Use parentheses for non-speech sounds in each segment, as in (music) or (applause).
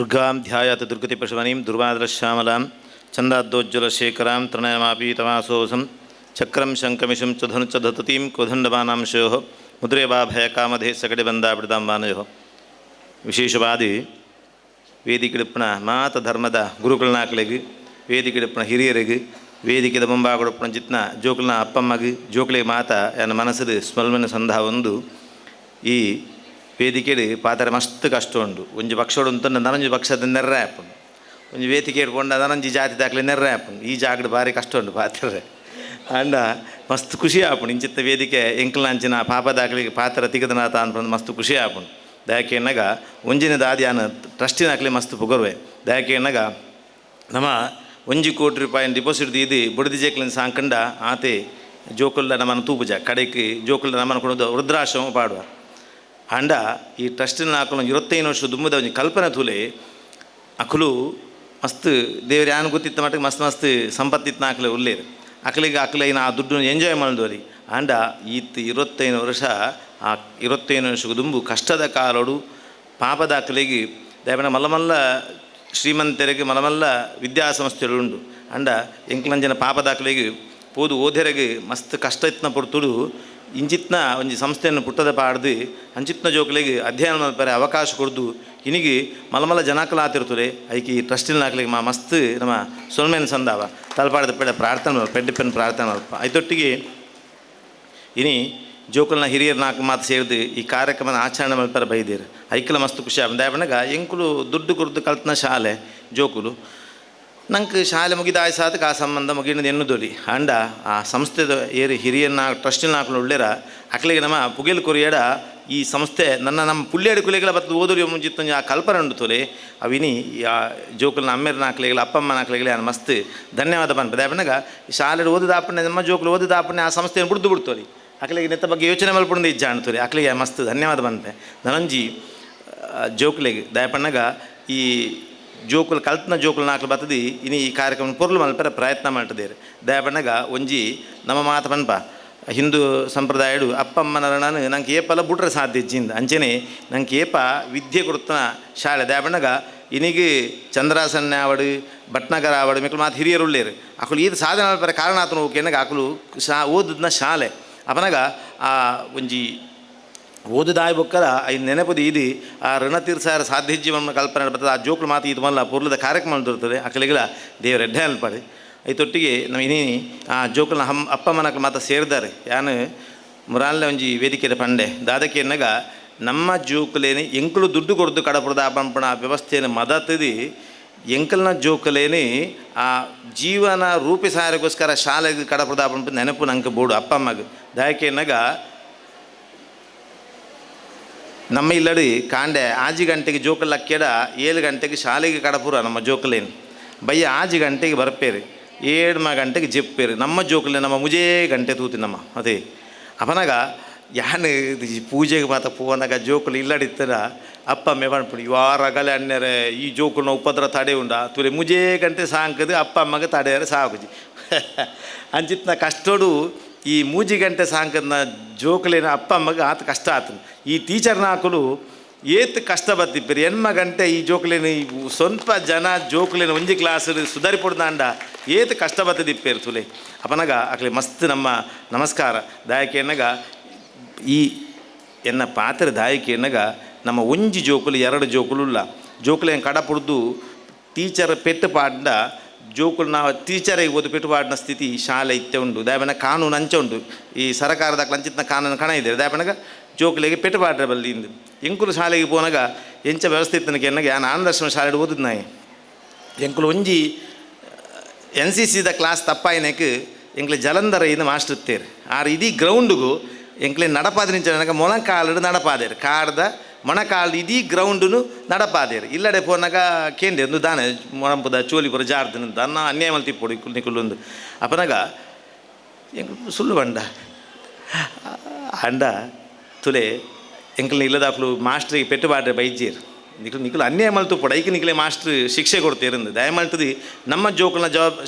ದುರ್ಗಾಂ ಧ್ಯಾಯಾತ ದುರ್ಗತಿ ಪಶುವನೀಂ ದುರ್ವಾದರಶ್ಯಾಮಲಾಂ ಛಂದಾದ್ದೋಜ್ವಲಶೇಖರಾಂ ತೃಣಯಮಾಪಿ ತಮಾಸೋಸಂ ಚಕ್ರಂ ಶಂಕಮಿಷಂ ಚಧನು ಧನು ಚ ಧತತೀಂ ಕೋದಂಡಮಾನಾಂಶಯೋ ಮುದ್ರೆ ಬಾ ಭಯ ಕಾಮಧೇ ಸಕಡೆ ಬಂದ ಬಿಡದಾಂಬಾನಯೋ ವಿಶೇಷವಾದಿ ವೇದಿಕೆಡುಪ್ಪಣ ಮಾತ ಧರ್ಮದ ಗುರುಗಳನ್ನಾಕಲಿಗೆ ವೇದಿಕೆಡುಪ್ಪಣ ಹಿರಿಯರಿಗೆ ವೇದಿಕೆದ ಮುಂಭಾಗಡುಪ್ಪಣ ಜಿತ್ನ ಜೋಕುಲ್ನ ಅಪ್ಪಮ್ಮಗೆ ಜೋಕುಲೆ ಮಾತ ಎನ್ನ ಮನಸ್ಸದು ಸ್ಮಲ್ಮನ ಸಂಧ ಒಂದು ಈ ವೇದಿಕೆಡು ಪಾತ್ರ ಮಸ್ತ್ ಕಷ್ಟ ಉಂಡು ಒಂಜಿ ಪಕ್ಷೋಡು ಉಂತಂಡ ನನಂಜಿ ಪಕ್ಷದ ನೆರ್ರೆ ಆಪುಂಡು ಒಂಜಿ ವೇದಿಕೆ ಇಡ್ಕೊಂಡು ನನಂಜಿ ಜಾತಿ ದಾಖಲೆ ನೆರ್ರೆ ಆಪುಂಡು ಈ ಜಾಗಡ್ ಭಾರಿ ಕಷ್ಟ ಉಂಡು ಪಾತ್ರೆ. ಅಂಡ ಮಸ್ತ್ ಖುಷಿ ಆಪುಂಡು ಇಂಚಿತ್ತ ವೇದಿಕೆ ಎಂಕ್ಲಂಚಿನ ಪಾಪ ದಾಖಲೆಗೆ ಪಾತ್ರ ತಿಗದನಾಥ ಅನ್ಬಂದು ಮಸ್ತ್ ಖುಷಿ ಆಪುಂಡು ದಯಕೆ ಎನ್ನಗ ಒಂಜಿನ ದಾದಿ ಅನ್ನ ಟ್ರಸ್ಟಿನಾಕ್ಲೆ ಮಸ್ತ್ ಪುಗರ್ವೆ. ದಯಕೆ ಎನ್ನಗ ನಮ್ಮ ಒಂಜಿ ಕೋಟಿ ರೂಪಾಯಿ ಡಿಪಾಸಿಟ್ ದೀದಿ ಬುಡದಿ ಜೇಕ್ಲಿನ ಸಾಂಕಂಡ ಆತೆ ಜೋಕುಲ್ಲ ನಮ್ಮನ್ನು ತೂಪುಜ. ಕಡೆಗೆ ಜೋಕುಲ್ಲ ನಮ್ಮನ್ನು ಕೊಡೋದು ವೃದ್ಧಾಶ್ರಮ ಪಾಡುವ. ಅಂಡ ಈ ಟ್ರಸ್ಟಿನ ಆಕಳು ಇರುತ್ತೇನೋ ದುಮ್ಮದ ಒಂಜಿ ಕಲ್ಪನೆ ತೂಲೆ ಅಕಲು ಮಸ್ತ್ ದೇವ್ರ ಯಾನು ಗೊತ್ತಿತ್ತ ಮಟ್ಟಿಗೆ ಮಸ್ತ್ ಮಸ್ತ್ ಸಂಪತ್ತಿತ್ತು ಆಕಲೆ ಉಳ್ಳೇರು ಅಕಲಿಗೆ ಅಕಲೆ ಆ ದುಡ್ಡು ಎಂಜಾಯ್ ಮಾಡಿದವ್ರಿ ಅಂಡ ಈತ್ ಇರುತ್ತೈನು ವರ್ಷ, ಆ ವರ್ಷಕ್ಕೆ ದುಂಬು ಕಷ್ಟದ ಕಾಲೋಡು ಪಾಪದ ಅಕಲಿಗೆ ದಯವಿನ ಮಲ್ಲಮಲ್ಲ ಮಲ್ಲ ಶ್ರೀಮಂತರಿಗೆ ಮಲಮಲ್ಲ ಮಲ್ಲ ವಿದ್ಯಾಸಂಸ್ಥೆಗಳು ಉಂಡು. ಅಂಡ ಎಂಕ್ಲಂಜನ ಪಾಪದ ಅಕಲಿಗೆ ಪೋದು ಓದೆರೆಗೆ ಮಸ್ತ್ ಕಷ್ಟ ಇತ್ತನ ಪೊರ್ತುಡು ಇಂಚಿತ್ನ ಒಂಜಿ ಸಂಸ್ಥೆಯನ್ನು ಪುಟ್ಟದ ಪಾಡ್ದು ಅಂಚಿತ್ನ ಜೋಕಲಿಗೆ ಅಧ್ಯಯನ ಮಲ್ಪರೆ ಅವಕಾಶ ಕೊಡ್ದು ಇನಿಗೆ ಮಲಮಲ ಜನಕಲ ಆತಿರ್ತದೆ ಐಕಿ ಟ್ರಸ್ಟಿನ ಹಾಕ್ಲಿಕ್ಕೆ ಮಾ ಮಸ್ತ್ ನಮ್ಮ ಸೊಲ್ಮೇನ್ ಸಂದಾವ. ತಲಪಾಡದ ಪೆಡ ಪ್ರಾರ್ಥನೆ ಪೆಡ್ಡೆ ಪೆನ್ ಪ್ರಾರ್ಥನೆ ಐತೊಟ್ಟಿಗೆ ಇನಿ ಜೋಕಲ್ನ ಹಿರಿಯರ ನಾಲ್ಕು ಮಾತು ಸೇರಿದು ಈ ಕಾರ್ಯಕ್ರಮನ ಆಚರಣೆ ಮಲ್ಪರ ಬೈದೇರು. ಐಕಲ ಮಸ್ತ್ ಖುಷಿ ಆಗ ಎಂಕುಲು ದುಡ್ಡು ಕುರ್ದು ಕಲ್ತನ ಶಾಲೆ ಜೋಕುಲು. ನಂಗೆ ಶಾಲೆ ಮುಗಿದ ಆಯ್ಸಾದಕ್ಕೆ ಆ ಸಂಬಂಧ ಮುಗಿನದು ಎನ್ನುದೊಲಿ ಅಂಡ ಆ ಸಂಸ್ಥೆದ ಏರಿ ಹಿರಿಯನ್ನ ಟ್ರಸ್ಟಿನ ಹಾಕೊಂಡು ಒಳ್ಳೆರ. ಅಕ್ಲಿಗೆ ನಮ್ಮ ಪುಗಿಲ್ ಕೊರಿಯಡ ಈ ಸಂಸ್ಥೆ ನನ್ನ ನಮ್ಮ ಪುಳ್ಳಿಯಡಿ ಕುಲಿಗಳ ಬತ್ತು ಓದುರಿ ಮುಂಚಿತ್ತು ಆ ಕಲ್ಪನೆ ಉಂಡು ತೊಲೆ. ಅವಿನಿ ಆ ಜೋಕುಲ್ನ ಅಮ್ಮೆರ್ನ ಹಾಕ್ಲಿಗಳ ಅಪ್ಪಮ್ಮ ಹಾಕ್ಲಿಗಳ ನಾನು ಮಸ್ತ್ ಧನ್ಯವಾದ ಪನ್ಪ. ಅಪ್ಪನಾಗ ಶಾಲೆ ಓದಿದ ಆಪಣೆ ನಮ್ಮ ಜೋಕುಲು ಓದಿದ ಆಪಣೆ ಆ ಸಂಸ್ಥೆಯನ್ನು ಬಿಡ್ದು ಬಿಡ್ತೋರಿ ಅಕ್ಲಿಗೆ ನೆತ್ತ ಬಗ್ಗೆ ಯೋಚನೆ ಮಲ್ಪುಂಡು ಇಜ್ಜ ಅಣ್ತೋರಿ ಅಕ್ಲಿಗೆ ಮಸ್ತ್ ಧನ್ಯವಾದ ಬಂದೆ ನನಂಜಿ ಜೋಕ್ಲೆಗೆ ದಯಪಣ್ಣಗ ಈ ಜೋಕುಲು ಕಲ್ತನ ಜೋಕುಲು ನಾಕಲು ಬತ್ತದಿ ಇನಿ ಈ ಕಾರ್ಯಕ್ರಮ ಪೊರ್ಲು ಮಲ್ಪರ ಪ್ರಯತ್ನ ಮಾಡ್ತಿದ್ದೇವೆ ದಯಪಣ್ಣಗ, ಒಂಜಿ ನಮ್ಮ ಮಾತ ಪನ್ಪ, ಹಿಂದೂ ಸಂಪ್ರದಾಯಡು ಅಪ್ಪಮ್ಮನ ನಾನು ನಂಗೆ ಏಪಲ್ಲ ಬಿಟ್ರೆ ಸಾಧ್ಯ ಇಜ್ಜಿಂದ. ಅಂಚೆನೆ ನಂಗೆ ಏಪ ವಿದ್ಯೆ ಕೊಡ್ತನ ಶಾಲೆ. ದಯಪಣ್ಣಗ, ಇನಿಗೆ ಚಂದ್ರಾಸನ್ನ ಆವಡು, ಭಟ್ನಗರ ಆವಡು, ಮಿಕ್ಕಳು ಮಾತು ಹಿರಿಯರು ಉಳ್ಳೇರು ಅಕಲು ಇದು ಸಾಧನೆ ಮಲ್ಪರ ಕಾರಣ ಆತನು ಕೆನಗ ಅಕಲು ಶಾ ಓದದ್ನ ಶಾಲೆ. ಅಪನಗ ಆ ಒಂಜಿ ಓದುದಾಯ ಬುಕ್ಕರ ಐ ನೆನಪದು ಇದು ಆ ಋಣ ತೀರ್ಸಾರ ಸಾಧ್ಯ ಜೀವನ ಕಲ್ಪನೆ ಬರ್ತದೆ ಆ ಜೋಕುಲು ಮಾತು ಇದು ಮಲ್ಲ ಪೂರ್ಲದ ಕಾರ್ಯಕ್ರಮ ದೊರೆತದೆ. ಅಕಲಿಗಳ ದೇವರ ಎಡ್ಡೆ ಐ ಐತೊಟ್ಟಿಗೆ ನಮ್ಮ ಆ ಜೋಕಲ್ನ ಹಮ್ ಅಪ್ಪ ಮನಕ್ಕೆ ಮಾತ ಸೇರಿದ್ದಾರೆ ಯಾನು ಮುರಾಲ್ನ ಒಂಜಿ ವೇದಿಕೆದ ಪಂಡೆ. ದಾದಕ್ಕೆ ಎನ್ನಗ ನಮ್ಮ ಜೋಕಲೇನೆ ಎಂಕುಲು ದುಡ್ಡು ಕೊಡ್ದು ಕಡಪುರದ ಪಂಪಣ ವ್ಯವಸ್ಥೆಯನ್ನು ಮದತದಿ ಎಂಕಲ್ನ ಜೋಕಲೇನೆ ಆ ಜೀವನ ರೂಪಿಸಾರಿಗೋಸ್ಕರ ಶಾಲೆಗೆ ಕಡಪುರದ ಪಂಪ ನೆನಪು ನಂಗೆ ಬೋಡು ಅಪ್ಪಮ್ಮಗ ದಾಯಕ್ಕೆ ಎನ್ನಗ ನಮ್ಮ ಇಲ್ಲಡಿ ಕಾಂಡೆ ಆಜಿ ಗಂಟೆಗೆ ಜೋಕಲ್ ಅಕ್ಕೆಡ ಏಳು ಗಂಟೆಗೆ ಶಾಲೆಗೆ ಕಡಪುರ ನಮ್ಮ ಜೋಕಲೇನು. ಬಯ್ಯ ಆಜಿ ಗಂಟೆಗೆ ಬರ್ಪೇರಿ ಏಳು ಮ ಗಂಟೆಗೆ ಜಿಪ್ಪೇರಿ. ನಮ್ಮ ಜೋಕಲೆ ನಮ್ಮ ಮುಜೇ ಗಂಟೆ ತೂತಿ ನಮ್ಮ, ಅದೇ. ಅಪನಾಗ, ಯಾನ್ ಪೂಜೆಗೆ ಮಾತ ಪೂವನಾಗ ಜೋಕುಲು ಇಲ್ಲಡಿತ್ತರ ಅಪ್ಪ ಮೇಪಣ್ಪುಡಿ ವಾರ ಗಲೆ ಅಣ್ಣರೆ, ಈ ಜೋಕುಲ್ನ ಉಪದ್ರ ತಡೆ ಉಂಡ. ತುರೆ ಮುಜೇ ಗಂಟೆ ಸಾಂಕದು ಅಪ್ಪ ಅಮ್ಮಗೆ ತಡೆಯರೆ ಸಾಕುಜಿ. (laughs) ಅಂಚಿತ್ನ ಕಷ್ಟೋಡು ಈ ಮೂಜಿ ಗಂಟೆ ಸಾಂಕದ ಜೋಕುಲಿನ ಅಪ್ಪ, ಅಮ್ಮಗೆ ಆತ ಕಷ್ಟ ಆತನ ಈ ಟೀಚರ್ನ ನಾಕಲು ಏತ್ ಕಷ್ಟ ಬತ್ತಿಪ್ಪರಿ ಎನ್ಮ ಗಂಟೆ ಈ ಜೋಕ್ಲಿನ ಸ್ವಲ್ಪ ಜನ ಜೋಕ್ಲಿನ ಒಂಜಿ ಕ್ಲಾಸ್ ಸುಧಾರಿಪಡ್ದಾಂಡ ಏತ್ ಕಷ್ಟ ಬತ್ತದಿಪ್ಪೇರು ತುಲೆ. ಅಪನಗ ಅಕ್ಲೆ ಮಸ್ತ್ ನಮ್ಮ ನಮಸ್ಕಾರ. ದಾಯಕೆ ಎನ್ನಗ ಈ ಎನ್ನ ಪಾತ್ರ ದಾಯಕೆ ಎನ್ನಗ ನಮ್ಮ ಒಂಜಿ ಜೋಕುಲು ಎರಡು ಜೋಕುಲುಲ್ಲ ಜೋಕುಲೇನು ಕಡಪುಡ್ದು ಟೀಚರ್ ಪೆಟ್ಟು ಪಾಡ್ಡ ಜೋಕುಲು ನಾವು ಟೀಚರಿಗೆ ಓದು ಪೆಟ್ಟು ಪಾಡಿನ ಸ್ಥಿತಿ ಶಾಲೆ ಇತ್ತೆ ಉಂಡು. ದಾಯಪನ ಕಾನೂನು ಅಂಚೆ ಉಂಟು ಈ ಸರಕಾರದ ಲಂಚಿತ್ನ ಕಾನೂನು ಕಣ ಇದೆ. ದಾಯಪನಗ ಜೋಕುಲಿಗೆ ಪೆಟ್ಟು ಪಾಡ್ರೆ ಬಲ್ಲಿ ಇಂದು. ಎಂಕುಲು ಶಾಲೆಗೆ ಪೋನಾಗ ಎಂಚ ವ್ಯವಸ್ಥೆ ಇತ್ತನಕ್ಕೆ ಎನ್ನಗ ನಾನು ಆನಂದರ್ಶನ ಶಾಲೆ ಓದಿದ್ ನಾಯಿ. ಎಂಕುಲು ಒಂಜಿ ಎನ್ ಸಿ ಸಿದ ಕ್ಲಾಸ್ ತಪ್ಪಾಯಿನಕ್ಕೆ ಎಂಕ್ಲೆ ಜಲಂಧರ ಇದು ಮಾಸ್ಟರ್ ಇತ್ತೇರು ಆರ್ ಇಡೀ ಗ್ರೌಂಡ್ಗೂ ಎಂಕ್ಲೆ ನಡಪಾದ ನಿಂಚ ನನಗೆ ಮೊಣಕಾಲು ನಡಪಾದೇರು. ಕಾಡ್ದ ಮೊಣಕಾಲು ಇದೀ ಗ್ರೌಂಡುನು ನಡಪಾದೇರು. ಇಲ್ಲಡೆ ಪೋನಾಗ ಕೇಂದ್ರ ದಾನೆ, ಮೊಣಂಪುದ ಚೋಲಿಪುರ ಜಾರ್ದು ಅನ್ನ ಅನ್ಯಾಯ ಮಲ್ತಿ ಪೊಡಿ ನಿಕುಲ್ಲೊಂದು ಅಪನಾಗ, ಎಂಕ್ ಸುಳ್ಳು ಬಂಡ. ಅಂಡ, ತುಲೆ, ಎಂಕಲ್ನ ಇಲ್ಲದಾಕ್ಲು ಮಾಸ್ಟ್ರಿಗೆ ಪೆಟ್ಟುಬಾಡ್ರೆ ಬೈಜೀರು ನಿಖಲು ನಿಖಲು ಅನ್ಯಾಯ ಮಲ್ತು ಪೊಡ, ಐಕೆ ನಿಖಲೆ ಮಾಸ್ಟ್ರ್ ಶಿಕ್ಷೆ ಕೊಡ್ತೀರಂದು ದಯಮಾಡ್ತದೆ ನಮ್ಮ ಜೋಕಲ್ನ ಜವಾಬ್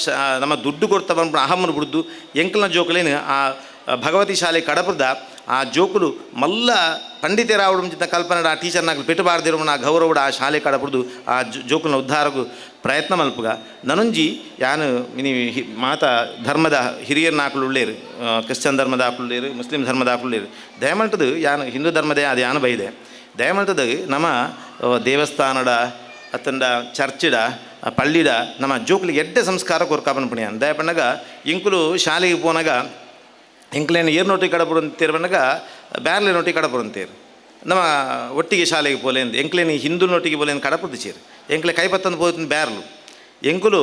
ನಮ್ಮ ದುಡ್ಡು ಕೊಡ್ತಾ ಬಂದ್ಬಿಟ್ಟು ಅಹಮ್ಮನ ಬಿಡ್ದು, ಎಂಕಲ್ನ ಜೋಕಲೇನು ಆ, ಭಗವತಿ ಶಾಲೆ ಕಡಪದ ಆ ಜೋಕುಲು ಮಲ್ಲ ಪಂಡಿತೆ ರಾವಡು చిన్న ಕಲ್ಪನೆ ಆ ಟೀಚರ್ నాకు ಪೆಟ್ಟಬಾರ್ದಿರೋ ಆ ಗೌರವಡ ಆ ಶಾಲೆ ಕಡಪುದು ಆ ಜೋಕುನ ಉದ್ಧಾರಗೂ ಪ್ರಯತ್ನ ಮಲ್ಪುಗ. ನನೊಂಜಿ ಯಾನು ಮಿನಿ ಮಾತ ಧರ್ಮದ ಹಿರಿಯರ್ ಆ, ಕ್ರಿಶ್ಚಿಯನ್ ಧರ್ಮದ ಆಕುಳ್ಳೇರು ಮುಸ್ಲಿಂ ಧರ್ಮದ ಆಕುಳ್ಳೇರು ದಯಮಂಟದು ಯಾನು ಹಿಂದೂ ಧರ್ಮದೇ ಅದು ಯಾನು ಬೈದೆ. ದಯಮಂಟದ ನಮ್ಮ ದೇವಸ್ಥಾನಡ ಅತ್ತಂಡ ಚರ್ಚಿಡ ಪಳ್ಳಿಡ ನಮ್ಮ ಜೋಕ್ಲಿಗೆ ಎಡ್ಡೆ ಸಂಸ್ಕಾರ ಕೊರ್ಕಾಪನ ಪುಣ್ಯ ದಯಪಣ್ಣಗ ಇಂಕುಲು ಶಾಲೆಗೆ ಪೋನಾಗ ಎಂಕ್ಲೇನ ಏರ್ನೋಟಿ ಕಡಪುರಂತೀರ್ವನಗ ಬೇರ್ಲೆ ನೋಟಿ ಕಡಪುರಂತೀರ್ ನಮ್ಮ ಒಟ್ಟಿಗೆ ಶಾಲೆಗೆ ಪೋಲೆಂದು ಎಂಕ್ಲೇನಿ ಹಿಂದೂ ನೋಟಿಗೆ ಪೋಲೆಂದು ಕಡಪುರ್ದು ಚೀರ್ ಎಂಕ್ಲೆ ಕೈಪತ್ತಂದು ಪೋತು ಬೇರ್ಲು ಎಂಕುಲು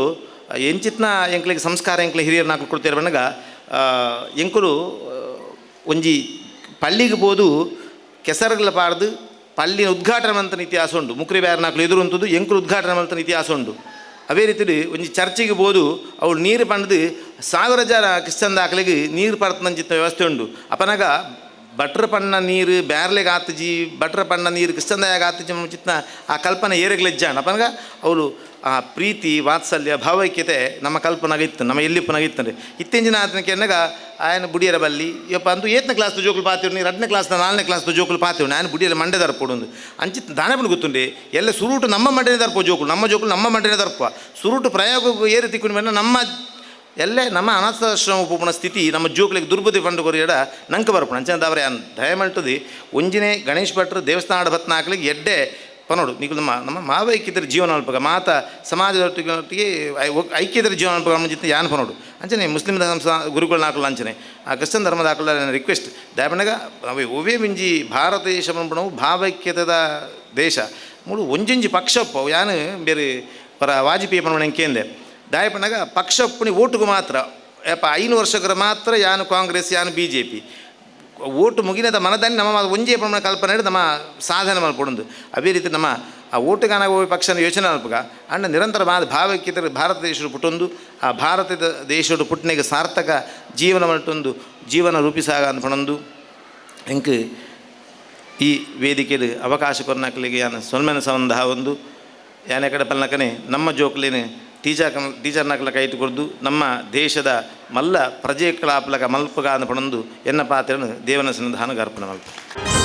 ಎಂಚಿತ್ನ ಎಂಕ್ಲೆಗೆ ಸಂಸ್ಕಾರ ಎಂಕ್ಲೆ ಹಿರಿಯರು ನಾಲ್ಕು ಕೊಡ್ತಿರ್ವನಗ ಎಂಕುಲು ಒಂಜಿ ಪಳ್ಳಿಗೆ ಬೋದು ಕೆಸರುಗಳ ಪಾಡ್ದು, ಪಳ್ಳಿನ ಉದ್ಘಾಟನೆ ಮಂತನ ಇತಿಹಾಸ ಉಂಡು. ಮುಕ್ರಿ ಬ್ಯಾರ್ನಾಕ್ಲು ಎದುರು ಉಂತದ್ದು ಎಂಕುಲು ಉದ್ಘಾಟನೆ ಮಂತನ ಇತಿಹಾಸ ಉಂಡು. ಅವೇ ರೀತಿ ಒಂಜಿ ಚರ್ಚಿಗೆ ಬೋದು ಅವಳು ನೀರು ಪಂಡದು ಸಾವಿರ ಜನ ಕ್ರಿಶ್ಚನ್ ದಾಖಲೆಗೆ ನೀರು ಪಡ್ತಂಚಿತ್ತ ವ್ಯವಸ್ಥೆ ಉಂಡು ಅಪನಾಗ ಬಟ್ರ ಪಣ್ಣ ನೀರು, ಬ್ಯಾರ್ಲೆಗೆ ಆತಜಿ ಬಟ್ರ ಪಣ್ಣ ನೀರು ಕ್ರಿಸ್ತಂದಾಯಾಗ ಆತಜಿ ಚಿತ್ತ ಆ ಕಲ್ಪನೆ ಏರಗ್ಲೆಜ್ಜಾಣ. ಪಂಗ ಅವಳು ಆ ಪ್ರೀತಿ, ವಾತ್ಸಲ್ಯ, ಭಾವೈಕ್ಯತೆ ನಮ್ಮ ಕಲ್ಪನಾಗ ನಮ್ಮ ಎಲ್ಲಿಪ್ಪನಾಗ ಇತ್ತಂದ್ರೆ ಇತ್ತಿಂಜಿನ ಆತನ ಆಯನ ಬುಡಿಯರ ಬಲ್ಲಿ, ಯಪ್ಪ ಅಂದು ಏತನ ಕ್ಲಾಸ್ ಜೋಕುಲು ಪಾತಿವ್ ನೀರು ಎರಡನೇ ಕ್ಲಾಸ್ನ ನಾಲ್ನೇ ಕ್ಲಾಸ್ ಜೋಕುಲು ಪಾತಿವ್ ನಾನು ಬುಡಿಯಲ್ಲಿ ಮಂಡೆ ದರ್ಪೊಡೊಂದು ಅಂಚಿತ್ ದಾನೇ ಬಂದು ಗೊತ್ತುಂಡಿ, ಎಲ್ಲ ಸುರುಟು ನಮ್ಮ ಮಂಡೆನೇ ದರ್ಪೋ ಜೋಕುಲು, ನಮ್ಮ ಜೋಕುಲು ನಮ್ಮ ಮಂಡನೆ ದರ್ಪ ಸುರುಟು ಪ್ರಯೋಗ ಏರಿ ತಿಕ್ಕೊಂಡು ಮೇಲೆ ನಮ್ಮ ಎಲ್ಲೇ ನಮ್ಮ ಅನಾಥಾಶ್ರಮ ಉಪಪುಣ ಸ್ಥಿತಿ, ನಮ್ಮ ಜೋಕ್ಲಿಗೆ ದುರ್ಬುದ್ಧಿ ಪಂಡು ಕೊರಿಯಡ ನಂಕ ಬರ್ಪಣ. ಅಂಚಂದ ಅವರೇ ಅನ್ ದಯಮಲ್ಟದಿ ಒಂಜಿನೇ ಗಣೇಶ್ ಭಟ್ರು ದೇವಸ್ಥಾನ ಭತ್ನ ಹಾಕ್ಲಿಕ್ಕೆ ಎಡ್ಡೆ ಪನೋಡು ನೀವು ನಮ್ಮ ನಮ್ಮ ಮಾವೈಕ್ಯತರ ಜೀವನ ಅಲ್ಪಗ ಮಾತ ಸಮಾಜದೊಟ್ಟಿಗೆ ಒಟ್ಟಿಗೆ ಐ- ಒಗ್- ಐಕ್ಯತರ ಜೀವನ ಅಲ್ಪಗ ಮುಂಚಿತ ಯಾನ್ ಪನೋಡು ಅಂಚನೆ ಮುಸ್ಲಿಂ ಧರ್ಮ ಗುರುಗಳು ನಾಕಲ್ಲ ಅಂಚನೆ. ಆ ಕ್ರಿಶ್ಚನ್ ಧರ್ಮದ ಹಾಕಲ್ಲ ರಿಕ್ವೆಸ್ಟ್ ದಯಪಣಗ ಒವೇ ಮಿಂಜಿ ಭಾರತ ದೇಶ ಪಣವು ಭಾವೈಕ್ಯತದ ದೇಶ. ಮೂಡು ಒಂಜಿಂಜಿ ಪಕ್ಷಪ್ಪ ಯಾನು ಬೇರೆ ಪರ ವಾಜಪೇಯಿ ಪಣವಣ ಎಂಕೇಂದೆ ದಾಯಪಣ್ಣಗ ಪಕ್ಷ ಪುಣಿ ಓಟ್ಗು ಮಾತ್ರ, ಯಪ್ಪ ಐನು ವರ್ಷಕ್ಕರ ಮಾತ್ರ ಯಾನು ಕಾಂಗ್ರೆಸ್, ಯಾನು ಬಿ ಜೆ ಪಿ ಓಟು ಮುಗಿನದ ಮನದಲ್ಲಿ ನಮ್ಮ ಒಂಜೇ ಪ್ರಮಾಣ ಕಲ್ಪನೆ ನಮ್ಮ ಸಾಧನೆ ಮಲ್ಪೊಂದು ಅದೇ ರೀತಿ ನಮ್ಮ ಆ ಓಟುಗಾನ ಹೋಗಿ ಪಕ್ಷನ ಯೋಚನೆ ಅಲ್ಪಗ ಅಣ್ಣ ನಿರಂತರ ಮಾದ ಭಾವೈಕ್ಯತೆ ಭಾರತ ದೇಶದ ಪುಟ್ಟೊಂದು, ಆ ಭಾರತದ ದೇಶದ ಪುಟ್ಟನಿಗೆ ಸಾರ್ಥಕ ಜೀವನ ಮಟ್ಟೊಂದು ಜೀವನ ರೂಪಿಸಾಗ ಅನ್ಪಣೊಂದು ಎಂಕ್ ಈ ವೇದಿಕೆಯಲ್ಲಿ ಅವಕಾಶ ಕೊರನಾಕಲಿಗೆ ಯಾನ ಸೊನ್ಮೆನ ಸಂಬಂಧ ಒಂದು ಯಾನೆ ಕಡೆ ಪಲ್ನಕನೆ ನಮ್ಮ ಜೋಕ್ಲೇನೆ ಟೀಚರ್ ಕನ್ ಟೀಚರ್ ಕೊಡ್ದು ನಮ್ಮ ದೇಶದ ಮಲ್ಲ ಪ್ರಜೆಕಳಾಪ್ಲಕ ಮಲ್ಪಗಾನ ಪಣಂದು ಎನ್ನ ಪಾತ್ರನು ದೇವನ ಸನ್ನಿಧಾನಗ ಅರ್ಪಣೆ ಮಲ್ಪ